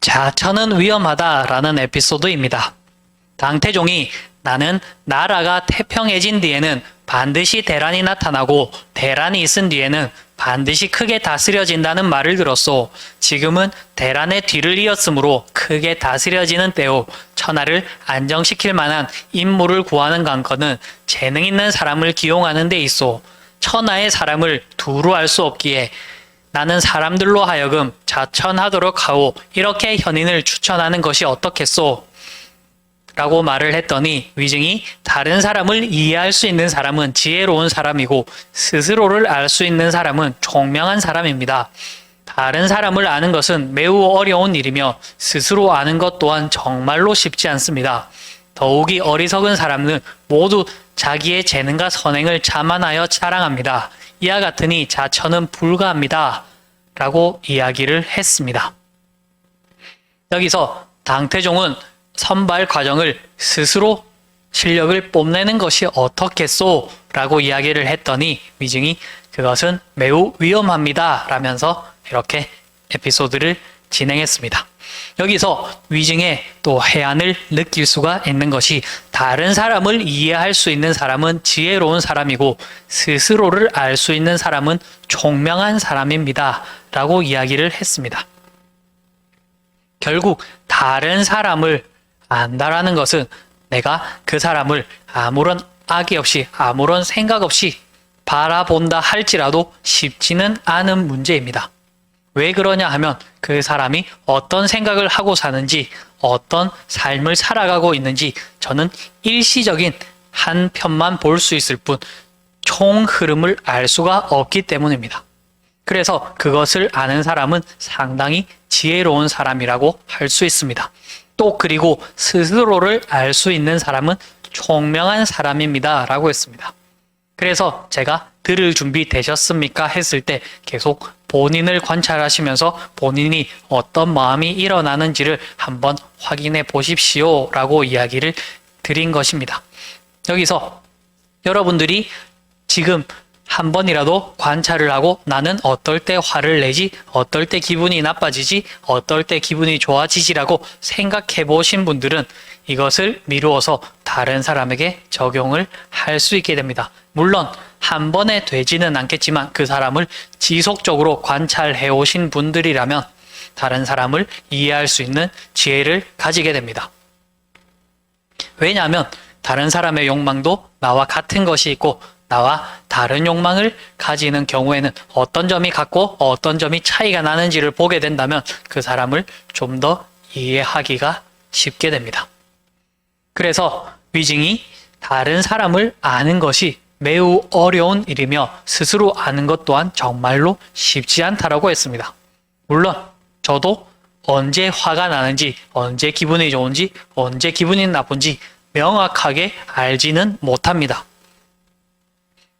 자천은 위험하다라는 에피소드입니다. 당태종이 나는 나라가 태평해진 뒤에는 반드시 대란이 나타나고 대란이 있은 뒤에는 반드시 크게 다스려진다는 말을 들었소. 지금은 대란의 뒤를 이었으므로 크게 다스려지는 때요. 천하를 안정시킬 만한 인물을 구하는 관건은 재능 있는 사람을 기용하는 데 있소. 천하의 사람을 두루 알 수 없기에 나는 사람들로 하여금 자천하도록 하오. 이렇게 현인을 추천하는 것이 어떻겠소? 라고 말을 했더니 위증이 다른 사람을 이해할 수 있는 사람은 지혜로운 사람이고 스스로를 알 수 있는 사람은 총명한 사람입니다. 다른 사람을 아는 것은 매우 어려운 일이며 스스로 아는 것 또한 정말로 쉽지 않습니다. 더욱이 어리석은 사람은 모두 자기의 재능과 선행을 자만하여 자랑합니다. 이와 같으니 자처는 불가합니다. 라고 이야기를 했습니다. 여기서 당태종은 선발 과정을 스스로 실력을 뽐내는 것이 어떻겠소? 라고 이야기를 했더니 위증이 그것은 매우 위험합니다. 라면서 이렇게 에피소드를 진행했습니다. 여기서 위증의 또 해안을 느낄 수가 있는 것이 다른 사람을 이해할 수 있는 사람은 지혜로운 사람이고 스스로를 알 수 있는 사람은 총명한 사람입니다. 라고 이야기를 했습니다. 결국 다른 사람을 안다라는 것은 내가 그 사람을 아무런 악의 없이 아무런 생각 없이 바라본다 할지라도 쉽지는 않은 문제입니다. 왜 그러냐 하면 그 사람이 어떤 생각을 하고 사는지 어떤 삶을 살아가고 있는지 저는 일시적인 한 편만 볼 수 있을 뿐 총 흐름을 알 수가 없기 때문입니다. 그래서 그것을 아는 사람은 상당히 지혜로운 사람이라고 할 수 있습니다. 또 그리고 스스로를 알 수 있는 사람은 총명한 사람입니다. 라고 했습니다. 그래서 제가 들을 준비 되셨습니까? 했을 때 계속 본인을 관찰하시면서 본인이 어떤 마음이 일어나는지를 한번 확인해 보십시오. 라고 이야기를 드린 것입니다. 여기서 여러분들이 지금 한 번이라도 관찰을 하고 나는 어떨 때 화를 내지, 어떨 때 기분이 나빠지지, 어떨 때 기분이 좋아지지라고 생각해 보신 분들은 이것을 미루어서 다른 사람에게 적용을 할 수 있게 됩니다. 물론 한 번에 되지는 않겠지만 그 사람을 지속적으로 관찰해 오신 분들이라면 다른 사람을 이해할 수 있는 지혜를 가지게 됩니다. 왜냐하면 다른 사람의 욕망도 나와 같은 것이 있고 나와 다른 욕망을 가지는 경우에는 어떤 점이 같고 어떤 점이 차이가 나는지를 보게 된다면 그 사람을 좀 더 이해하기가 쉽게 됩니다. 그래서 위증이 다른 사람을 아는 것이 매우 어려운 일이며 스스로 아는 것 또한 정말로 쉽지 않다라고 했습니다. 물론 저도 언제 화가 나는지, 언제 기분이 좋은지, 언제 기분이 나쁜지 명확하게 알지는 못합니다.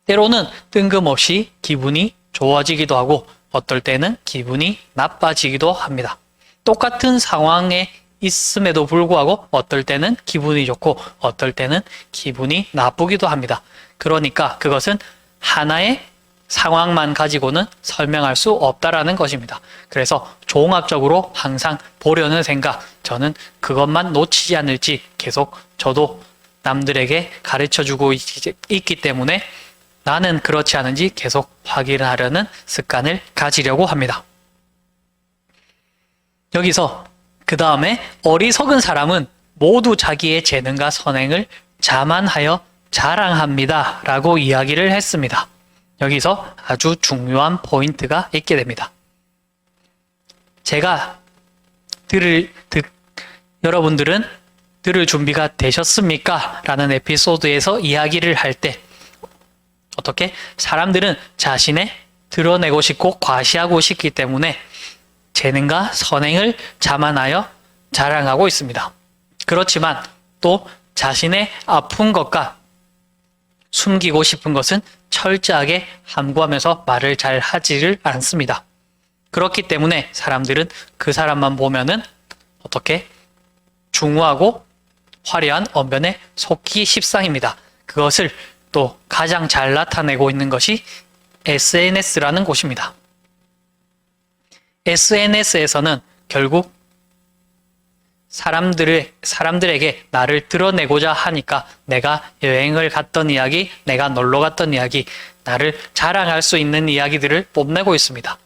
때로는 뜬금없이 기분이 좋아지기도 하고 어떨 때는 기분이 나빠지기도 합니다. 똑같은 상황에 있음에도 불구하고 어떨 때는 기분이 좋고 어떨 때는 기분이 나쁘기도 합니다. 그러니까 그것은 하나의 상황만 가지고는 설명할 수 없다라는 것입니다. 그래서 종합적으로 항상 보려는 생각, 저는 그것만 놓치지 않을지 계속 저도 남들에게 가르쳐 주고 있기 때문에 나는 그렇지 않은지 계속 확인하려는 습관을 가지려고 합니다. 여기서 그 다음에 어리석은 사람은 모두 자기의 재능과 선행을 자만하여 자랑합니다. 라고 이야기를 했습니다. 여기서 아주 중요한 포인트가 있게 됩니다. 제가 들을, 듣, 여러분들은 들을 준비가 되셨습니까? 라는 에피소드에서 이야기를 할 때, 어떻게? 사람들은 자신의 드러내고 싶고 과시하고 싶기 때문에 재능과 선행을 자만하여 자랑하고 있습니다. 그렇지만 또 자신의 아픈 것과 숨기고 싶은 것은 철저하게 함구하면서 말을 잘 하지를 않습니다. 그렇기 때문에 사람들은 그 사람만 보면은 어떻게 중후하고 화려한 언변에 속기 십상입니다. 그것을 또 가장 잘 나타내고 있는 것이 SNS라는 곳입니다. SNS에서는 결국 사람들을, 사람들에게 나를 드러내고자 하니까 내가 여행을 갔던 이야기, 내가 놀러 갔던 이야기, 나를 자랑할 수 있는 이야기들을 뽐내고 있습니다.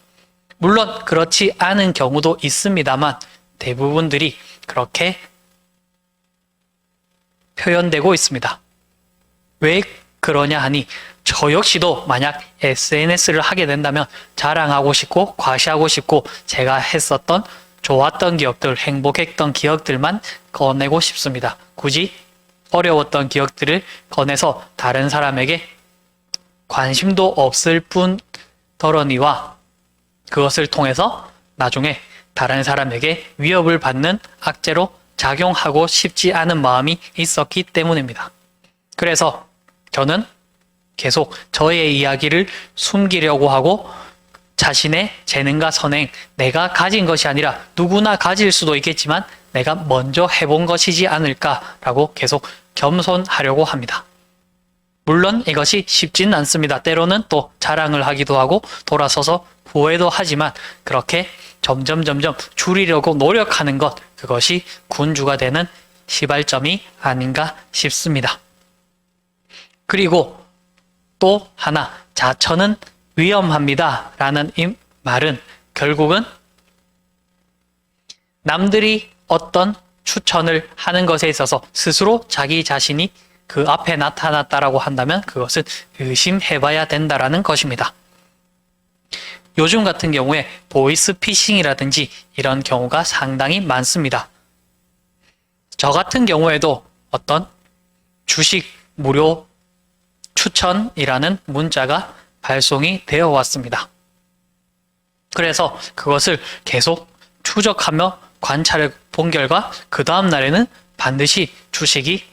물론 그렇지 않은 경우도 있습니다만 대부분들이 그렇게 표현되고 있습니다. 왜 그러냐 하니 저 역시도 만약 SNS를 하게 된다면 자랑하고 싶고 과시하고 싶고 제가 했었던 좋았던 기억들, 행복했던 기억들만 꺼내고 싶습니다. 굳이 어려웠던 기억들을 꺼내서 다른 사람에게 관심도 없을 뿐 더러니와 그것을 통해서 나중에 다른 사람에게 위협을 받는 악재로 작용하고 싶지 않은 마음이 있었기 때문입니다. 그래서 저는 계속 저의 이야기를 숨기려고 하고 자신의 재능과 선행, 내가 가진 것이 아니라 누구나 가질 수도 있겠지만 내가 먼저 해본 것이지 않을까라고 계속 겸손하려고 합니다. 물론 이것이 쉽진 않습니다. 때로는 또 자랑을 하기도 하고 돌아서서 후회도 하지만 그렇게 점점 점점 줄이려고 노력하는 것 그것이 군주가 되는 시발점이 아닌가 싶습니다. 그리고 또 하나 자처는 위험합니다. 라는 이 말은 결국은 남들이 어떤 추천을 하는 것에 있어서 스스로 자기 자신이 그 앞에 나타났다라고 한다면 그것은 의심해봐야 된다라는 것입니다. 요즘 같은 경우에 보이스 피싱이라든지 이런 경우가 상당히 많습니다. 저 같은 경우에도 어떤 주식 무료 추천이라는 문자가 발송이 되어 왔습니다. 그래서 그것을 계속 추적하며 관찰을 본 결과 그 다음 날에는 반드시 주식이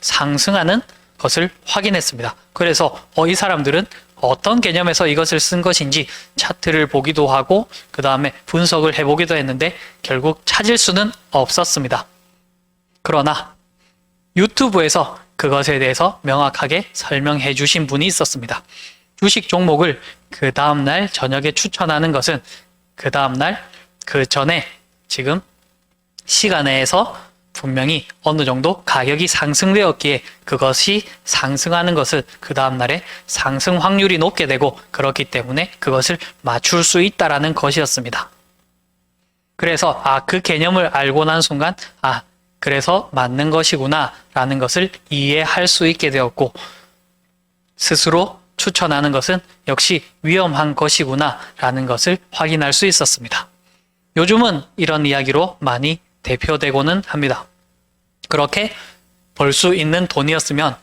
상승하는 것을 확인했습니다. 그래서 어, 이 사람들은 어떤 개념에서 이것을 쓴 것인지 차트를 보기도 하고 그 다음에 분석을 해보기도 했는데 결국 찾을 수는 없었습니다. 그러나 유튜브에서 그것에 대해서 명확하게 설명해 주신 분이 있었습니다. 주식 종목을 그 다음날 저녁에 추천하는 것은 그 다음날 그 전에 지금 시간에서 분명히 어느 정도 가격이 상승되었기에 그것이 상승하는 것은 그 다음날에 상승 확률이 높게 되고 그렇기 때문에 그것을 맞출 수 있다라는 것이었습니다. 그래서 아, 그 개념을 알고 난 순간 아, 그래서 맞는 것이구나 라는 것을 이해할 수 있게 되었고 스스로 추천하는 것은 역시 위험한 것이구나 라는 것을 확인할 수 있었습니다. 요즘은 이런 이야기로 많이 대표되고는 합니다. 그렇게 벌 수 있는 돈이었으면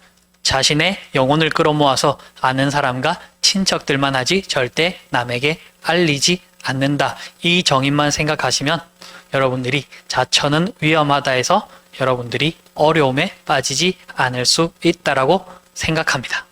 자신의 영혼을 끌어모아서 아는 사람과 친척들만 하지 절대 남에게 알리지 않는다. 이 정의만 생각하시면 여러분들이 자처는 위험하다 해서 여러분들이 어려움에 빠지지 않을 수 있다라고 생각합니다.